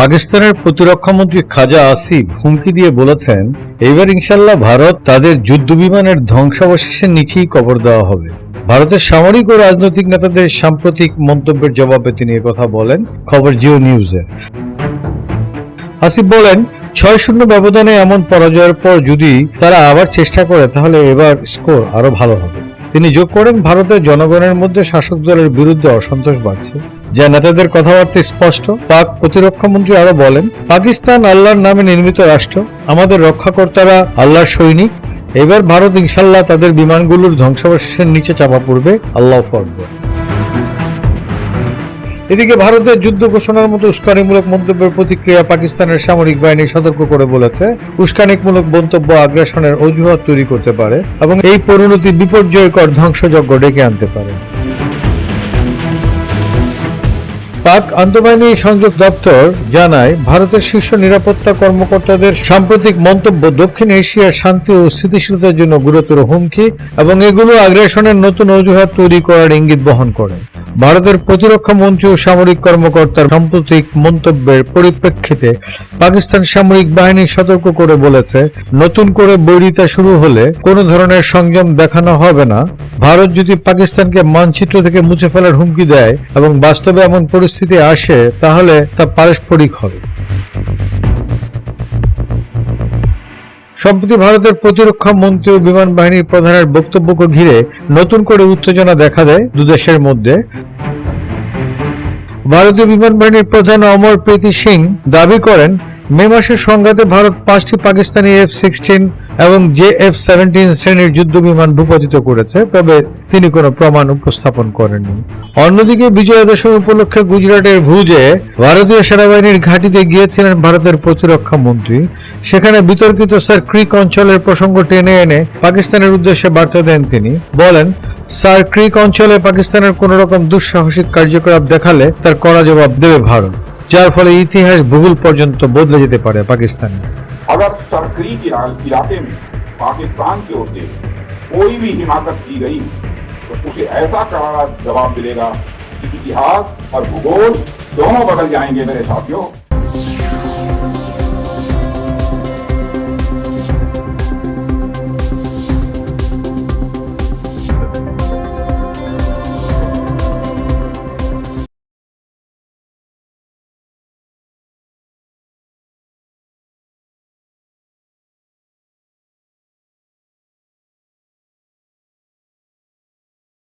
পাকিস্তানের প্রতিরক্ষামন্ত্রী খাজা আসিফ হুমকি দিয়ে বলেছেন এবার ইনশাল্লাহ ভারত তাদের যুদ্ধ বিমানের ধ্বংসাবশেষের নিচেই কবর দেওয়া হবে। ভারতের সামরিক ও রাজনৈতিক নেতাদের সাম্প্রতিক মন্তব্যের জবাবে তিনি কথা বলেন, খবর জিও নিউজে আসিফ বলেন, ছয় শূন্য ব্যবধানে এমন পরাজয়ের পর যদি তারা আবার চেষ্টা করে, তাহলে এবার স্কোর আরও ভালো হবে। তিনি যোগ করেন, ভারতের জনগণের মধ্যে শাসক দলের বিরুদ্ধে অসন্তোষ বাড়ছে। যা নেতাদের কথাবার্তা স্পষ্ট। পাক প্রতিরক্ষা মন্ত্রী আরও বলেন, পাকিস্তান আল্লাহর নামে নির্মিত রাষ্ট্র। আমাদের রক্ষাকর্তারা আল্লাহর সৈনিক। এবার ভারত ইনশাল্লাহ তাদের বিমানগুলোর ধ্বংসাবশেষের নিচে চাপা পড়বে। আল্লাহ আকবর। এদিকে ভারতের যুদ্ধ ঘোষণার মতো উস্কানিমূলক মন্তব্যের প্রতিক্রিয়া পাকিস্তানের সামরিক বাহিনী সতর্ক করে বলেছে। উস্কানিকমূলক মন্তব্য আগ্রাসনের অজুহাত তৈরি করতে পারে এবং এই পরিণতি বিপর্যয়কর ধ্বংসযজ্ঞ ডেকে আনতে পারে। পাক আন্তঃবাহিনী সংযোগ দপ্তর জানায়, ভারতের শীর্ষ নিরাপত্তা কর্মকর্তাদের সাম্প্রতিক মন্তব্য দক্ষিণ এশিয়ার শান্তি ও স্থিতিশীলতার জন্য গুরুতর হুমকি এবং এগুলো আগ্রাসনের নতুন অজুহাত তৈরি করার ইঙ্গিত বহন করে। ভারতের প্রতিরক্ষা মন্ত্রী ও সামরিক কর্মকর্তার সাম্প্রতিক মন্তব্যের পরিপ্রেক্ষিতে পাকিস্তান সামরিক বাহিনী সতর্ক করে বলেছে, নতুন করে বৈরিতা শুরু হলে কোনো ধরনের সংযম দেখানো হবে না। ভারত যদি পাকিস্তানকে মানচিত্র থেকে মুছে ফেলার হুমকি দেয় এবং বাস্তবে এমন পরিস্থিতি আসে, তাহলে তা পারস্পরিক হবে। সম্প্রতি ভারতের প্রতিরক্ষা মন্ত্রী ও বিমান বাহিনীর প্রধানের বক্তব্যকে ঘিরে নতুন করে উত্তেজনা দেখা দেয় দুদেশের মধ্যে। ভারতীয় বিমান বাহিনীর প্রধান অমর প্রীতি সিং দাবি করেন, মে মাসের সংঘাতে ভারত পাঁচটি পাকিস্তানি এফ সিক্সটিন এবং জে এফ সেভেন্টিন শ্রেণির যুদ্ধ বিমান ভূপাতিত করেছে, তবে তিনি কোনো প্রমাণ উপস্থাপন করেননি। অন্যদিকে বিজয়া দশমী উপলক্ষে গুজরাটের ভুজে ভারতীয় সেনাবাহিনীর ঘাঁটিতে গিয়েছিলেন ভারতের প্রতিরক্ষা মন্ত্রী। সেখানে বিতর্কিত স্যার ক্রিক অঞ্চলের প্রসঙ্গ টেনে এনে পাকিস্তানের উদ্দেশ্যে বার্তা দেন তিনি। বলেন, স্যার ক্রিক অঞ্চলে পাকিস্তানের কোন রকম দুঃসাহসিক কার্যকলাপ দেখালে তার কড়া জবাব দেবে ভারত, যার ফলে ইতিহাস ভূগোল পর্যন্ত বদলে যেতে পারে পাকিস্তানে अगर सरकरी के इलाके में पाकिस्तान की ओर से कोई भी हिमाकत की गई तो उसे ऐसा करारा जवाब मिलेगा कि इतिहास और भूगोल दोनों बदल जाएँगे मेरे साथियों।